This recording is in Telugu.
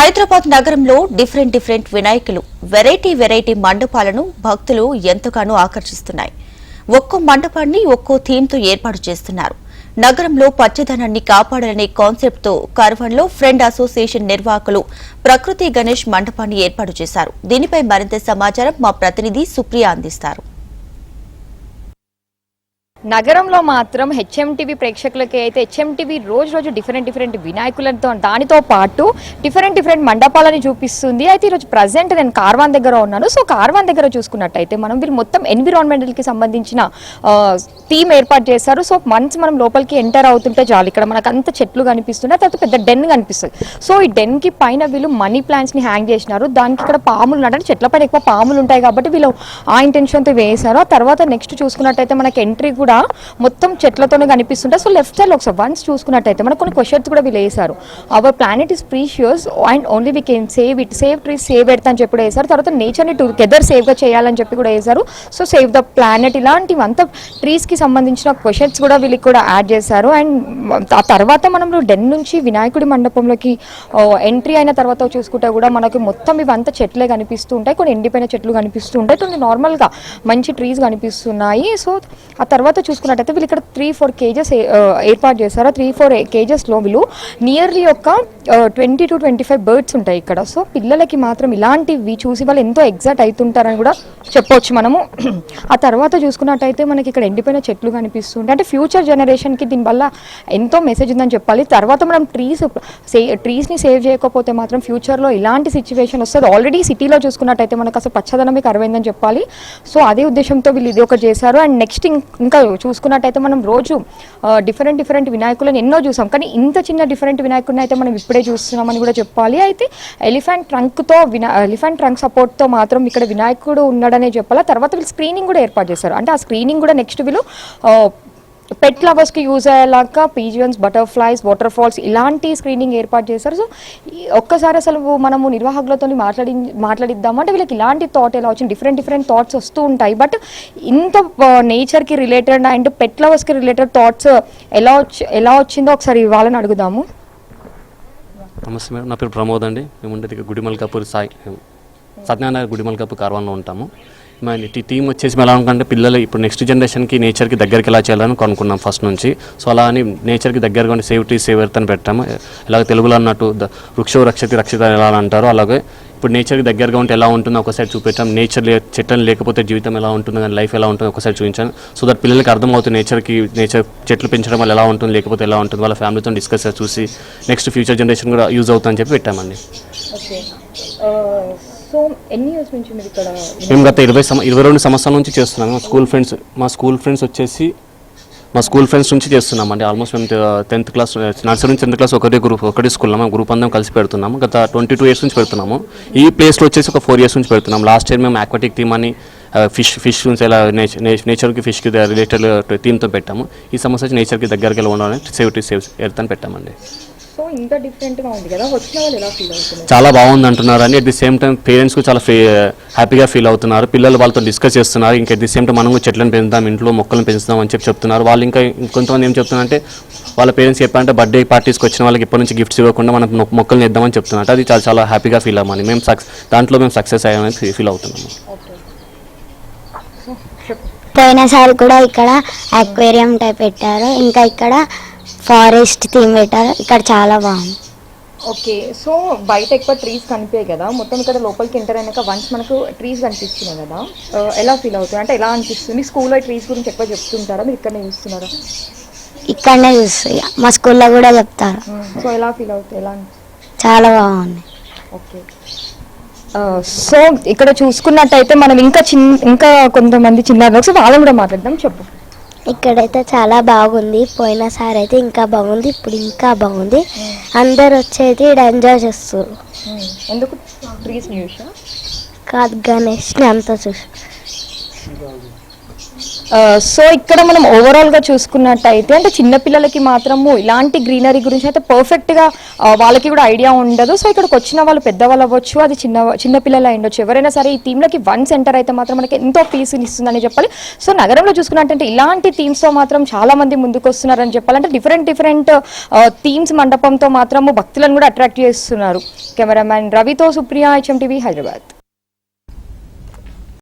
హైదరాబాద్ నగరంలో డిఫరెంట్ డిఫరెంట్ వినాయకులు వెరైటీ వెరైటీ మండపాలను భక్తులు ఎంతగానో ఆకర్షిస్తున్నాయి. ఒక్కో మండపాన్ని ఒక్కో థీమ్తో ఏర్పాటు చేస్తున్నారు. నగరంలో పచ్చదనాన్ని కాపాడాలనే కాన్సెప్ట్తో కర్వన్లో ఫ్రెండ్ అసోసియేషన్ నిర్వాహకులు ప్రకృతి గణేష్ మండపాన్ని ఏర్పాటు చేశారు. దీనిపై మరింత సమాచారం మా ప్రతినిధి సుప్రియ అందిస్తారు. నగరంలో మాత్రం హెచ్ఎంటీవీ ప్రేక్షకులకి అయితే హెచ్ఎంటీవీ రోజు రోజు డిఫరెంట్ డిఫరెంట్ వినాయకులతో దానితో పాటు డిఫరెంట్ డిఫరెంట్ మండపాలని చూపిస్తుంది. అయితే ఈరోజు ప్రజెంట్ నేను కార్వాన్ దగ్గర ఉన్నాను. సో కార్వాన్ దగ్గర చూసుకున్నట్టయితే మనం వీళ్ళు మొత్తం ఎన్విరాన్మెంటల్కి సంబంధించిన థీమ్ ఏర్పాటు చేశారు. సో మన్స్ మనం లోపలికి ఎంటర్ అవుతుంటే చాలు ఇక్కడ మనకు అంత చెట్లు కనిపిస్తున్నాయి తర్వాత పెద్ద డెన్ కనిపిస్తుంది. సో ఈ డెన్కి పైన వీళ్ళు మనీ ప్లాంట్స్ని హ్యాంగ్ చేసినారు. దానికి ఇక్కడ పాములు ఉన్నాయి. అంటే చెట్ల పైన ఎక్కువ పాములు ఉంటాయి కాబట్టి వీళ్ళు ఆ ఇంటెన్షన్తో వేశారు. ఆ తర్వాత నెక్స్ట్ చూసుకున్నట్టయితే మనకి ఎంట్రీ కూడా మొత్తం చెట్లతోనే కనిపిస్తుంటే సో లెఫ్ట్ సైడ్ ఒకసారి వన్స్ చూసుకున్నట్టయితే మనకు కొన్ని క్వశ్చన్స్ కూడా వీళ్ళు వేశారు. Our planet is precious and only we can save it save trees save ఎడతా అని చెప్పి కూడా వేశారు. తర్వాత నేచర్ని టుగెదర్ సేవ్గా చేయాలని చెప్పి కూడా వేశారు. సో సేవ్ ద ప్లానెట్ ఇలాంటివి అంతా ట్రీస్కి సంబంధించిన క్వశ్చన్స్ కూడా వీళ్ళకి కూడా యాడ్ చేశారు. అండ్ ఆ తర్వాత మనం డెన్ నుంచి వినాయకుడి మండపంలోకి ఎంట్రీ అయిన తర్వాత చూసుకుంటే కూడా మనకి మొత్తం ఇవంతా చెట్లే కనిపిస్తూ ఉంటాయి. కొన్ని ఎండిపోయిన చెట్లు కనిపిస్తూ ఉంటాయి. కొన్ని నార్మల్గా మంచి ట్రీస్ కనిపిస్తున్నాయి. సో ఆ తర్వాత చూసుకున్నట్టయితే వీళ్ళు ఇక్కడ త్రీ ఫోర్ కేజెస్ ఏర్పాటు చేశారు? త్రీ ఫోర్ కేజెస్లో వీళ్ళు నియర్లీ ఒక twenty to twenty five birds ఉంటాయి ఇక్కడ. సో పిల్లలకి మాత్రం ఇలాంటివి చూసి వాళ్ళు ఎంతో ఎగ్జైట్ అవుతుంటారని కూడా చెప్పొచ్చు మనము. ఆ తర్వాత చూసుకున్నట్టయితే మనకి ఇక్కడ ఎండిపోయిన చెట్లు కనిపిస్తుంటాయి. అంటే ఫ్యూచర్ జనరేషన్కి దీనివల్ల ఎంతో మెసేజ్ ఉందని చెప్పాలి. తర్వాత మనం ట్రీస్ సే ట్రీస్ని సేవ్ చేయకపోతే మాత్రం ఫ్యూచర్లో ఇలాంటి సిచ్యువేషన్ వస్తుంది. ఆల్రెడీ సిటీలో చూసుకున్నట్టయితే మనకు అసలు పచ్చదనమే కరువైందని చెప్పాలి. సో అదే ఉద్దేశంతో వీళ్ళు ఇది ఒకటి చేశారు. అండ్ నెక్స్ట్ ఇంకా చూసుకున్నట్టయితే మనం రోజు డిఫరెంట్ డిఫరెంట్ వినాయకులను ఎన్నో చూసాం. కానీ ఇంత చిన్న డిఫరెంట్ వినాయకుడిని అయితే మనం ఇప్పుడే చూస్తున్నామని కూడా చెప్పాలి. అయితే ఎలిఫెంట్ ట్రంక్తో వినా ఎలిఫెంట్ ట్రంక్ సపోర్ట్తో మాత్రం ఇక్కడ వినాయకుడు ఉన్నాడనే చెప్పాలి? తర్వాత వీళ్ళు స్క్రీనింగ్ కూడా ఏర్పాటు చేశారు. అంటే ఆ స్క్రీనింగ్ కూడా నెక్స్ట్ వీళ్ళు పెట్ లవర్స్కి యూజ్ అయ్యేలాగా పీజియన్స్ బటర్ఫ్లైస్ వాటర్ ఫాల్స్ ఇలాంటి స్క్రీనింగ్ ఏర్పాటు చేశారు. సో ఒక్కసారి అసలు మనము నిర్వాహకులతో మాట్లాడి మాట్లాడిద్దాం అంటే వీళ్ళకి ఇలాంటి థాట్ ఎలా వచ్చింది? డిఫరెంట్ డిఫరెంట్ థాట్స్ వస్తూ ఉంటాయి. బట్ ఇంత నేచర్కి రిలేటెడ్ అండ్ పెట్ లవర్స్కి రిలేటెడ్ థాట్స్ ఎలా వచ్చి ఎలా వచ్చిందో ఒకసారి వాళ్ళని అడుగుదాము. నమస్తే మేడం. నా పేరు ప్రమోద్ అండి. మేము ఉండేది గుడిమల్కాపూర్ సాయి సత్యనారాయణ గుడిమల్కాపూర్ కార్వాన్లో ఉంటాము. మా టీం వచ్చేసి మేము ఎలా అనుకుంటే పిల్లలు ఇప్పుడు నెక్స్ట్ జనరేషన్కి నేచర్కి దగ్గరికి ఎలా చేయాలని కొనుక్కున్నాం ఫస్ట్ నుంచి. సో అలా అని నేచర్కి దగ్గరగా ఉండి సేఫ్టీ ట్రీ సేవ్ ఎర్త్ అని పెట్టాము. ఇలాగ తెలుగులో అన్నట్టు వృక్ష వృక్షో రక్షతి రక్షిత ఎలా అంటారు అంటారో అలాగే ఇప్పుడు నేచర్కి దగ్గరగా ఉంటే ఎలా ఉంటుందో ఒకసారి చూపెట్టాం. నేచర్ లే చెట్లను లేకపోతే జీవితం ఎలా ఉంటుంది కానీ లైఫ్ ఎలా ఉంటుందో ఒకసారి చూపించాను. సో దట్ పిల్లలకి అర్థమవుతుంది నేచర్కి నేచర్ చెట్లు పెంచడం వల్ల ఎలా ఉంటుంది లేకపోతే ఎలా ఉంటుంది వాళ్ళ ఫ్యామిలీతో డిస్కస్ చూసి నెక్స్ట్ ఫ్యూచర్ జనరేషన్ కూడా యూజ్ అవుతుందని చెప్పి పెట్టామండి. Uh, సో ఎన్ని ఇయర్స్ నుంచి మీరు ఇక్కడ మేము గత ఇరవై ఇరవై రెండు సంవత్సరాల నుంచి చేస్తున్నాము మా స్కూల్ ఫ్రెండ్స్ మా స్కూల్ ఫ్రెండ్స్ వచ్చేసి మా స్కూల్ ఫ్రెండ్స్ నుంచి చేస్తున్నామండి. ఆల్మోస్ట్ మేము టెన్త్ క్లాస్ నర్సరీ నుంచి టెన్త్ క్లాస్ ఒకటే గ్రూప్ ఒకటే స్కూల్లో మేము గ్రూప్ అందరం కలిసి పెడుతున్నాము. గత ట్వంటీ టూ ఇయర్స్ నుంచి పెడుతున్నాము. ఈ ప్లేస్లో వచ్చేసి ఒక ఫోర్ ఇయర్స్ నుంచి పెడుతున్నాం లాస్ట్ ఇయర్ మేము ఆక్వాటిక్ థీమ్ అని ఫిష్ ఫిష్ నుంచి ఎలా నేచర్కి ఫిష్కి రిలేటెడ్ థీమ్తో పెట్టాము. ఈ సమస్య వచ్చి నేచర్కి దగ్గరికి వెళ్ళి ఉండాలని సేఫ్టీ సేవ్ ఎర్త్ అని పెట్టామండి. సో ఇంత డిఫరెంట్గా ఉంది కదా వచ్చిన వాళ్ళు ఎలా ఫీల్ అవుతున్నారు? చాలా బాగుంది అంటున్నారు అని at the same time parents కూడా చాలా హ్యాపీగా ఫీల్ అవుతున్నారు. పిల్లలు వాళ్ళతో డిస్కస్ చేస్తున్నారు. ఇంకా అట్ ది సేమ్ టైం మనం కూడా చెట్లను పెంచుదాం ఇంట్లో మొక్కలను పెంచుదాం అని చెప్పి చెప్తున్నారు. వాళ్ళు ఇంకా ఇంకొంతమంది ఏం చెప్తున్నారంటే వాళ్ళ పేరెంట్స్ చెప్పారంటే బర్త్డే పార్టీస్కి వచ్చిన వాళ్ళకి ఇప్పటి నుంచి గిఫ్ట్స్ ఇవ్వకుండా మనం మొక్కల్ని ఇద్దామని చెప్తున్నారు. అది చాలా చాలా హ్యాపీగా ఫీల్ అవ్వాలి. మేము సక్స్ దాంట్లో మేము సక్సెస్ అయ్యామని ఫీల్ అవుతున్నాము. పోయినసారి కూడా ఇక్కడ అక్వేరియం టైప్ పెట్టారు. ఇంకా ఇక్కడ ఫారెస్ట్ థీమ్ పెట్టారు ఇక్కడ చాలా బాగుంది. ఓకే సో బయట ఎక్కువ ట్రీస్ కనిపించాయి కదా మొత్తం ఇక్కడ లోపలికి ఎంటర్ అయినాక వన్స్ మనకు ట్రీస్ కనిపిస్తున్నాయి కదా ఎలా ఫీల్ అవుతుంది? అంటే ఎలా అనిపిస్తుంది? స్కూల్లో ట్రీస్ గురించి ఎక్కువ చెప్తుంటారా? మీరు ఇక్కడనే చూస్తున్నారా? ఇక్కడనే చూస్తాయి మా స్కూల్లో కూడా చెప్తారు. సో ఎలా ఫీల్ అవుతుంది? ఎలా చాలా బాగుంది. ఓకే. సో ఇక్కడ చూసుకున్నట్టయితే మనం ఇంకా చిన్న ఇంకా కొంతమంది చిన్నారు ఒకసారి వాళ్ళని కూడా మాట్లాడదాం చెప్పు. ఇక్కడైతే చాలా బాగుంది. పోయినసారి అయితే ఇంకా బాగుంది. ఇప్పుడు ఇంకా బాగుంది. అందరు వచ్చేది ఇక్కడ ఎంజాయ్ చేస్తారు ఎందుకు కాదు గణేష్ని అంతా చూసి. సో ఇక్కడ మనం ఓవరాల్గా చూసుకున్నట్టయితే అంటే చిన్నపిల్లలకి మాత్రము ఇలాంటి గ్రీనరీ గురించి అయితే పర్ఫెక్ట్గా వాళ్ళకి కూడా ఐడియా ఉండదు. సో ఇక్కడికి వచ్చిన వాళ్ళు పెద్దవాళ్ళు అవ్వచ్చు అది చిన్న చిన్నపిల్లలు అయ్యొచ్చు ఎవరైనా సరే ఈ థీమ్లకి వన్ సెంటర్ అయితే మాత్రం మనకి ఎంతో పీస్ ఇస్తుందని చెప్పాలి. సో నగరంలో చూసుకున్నట్టంటే ఇలాంటి థీమ్స్తో మాత్రం చాలామంది ముందుకు వస్తున్నారని చెప్పాలంటే డిఫరెంట్ డిఫరెంట్ థీమ్స్ మండపంతో మాత్రము భక్తులను కూడా అట్రాక్ట్ చేస్తున్నారు. కెమెరామ్యాన్ రవితో సుప్రియ హెచ్ఎం టీవీ హైదరాబాద్.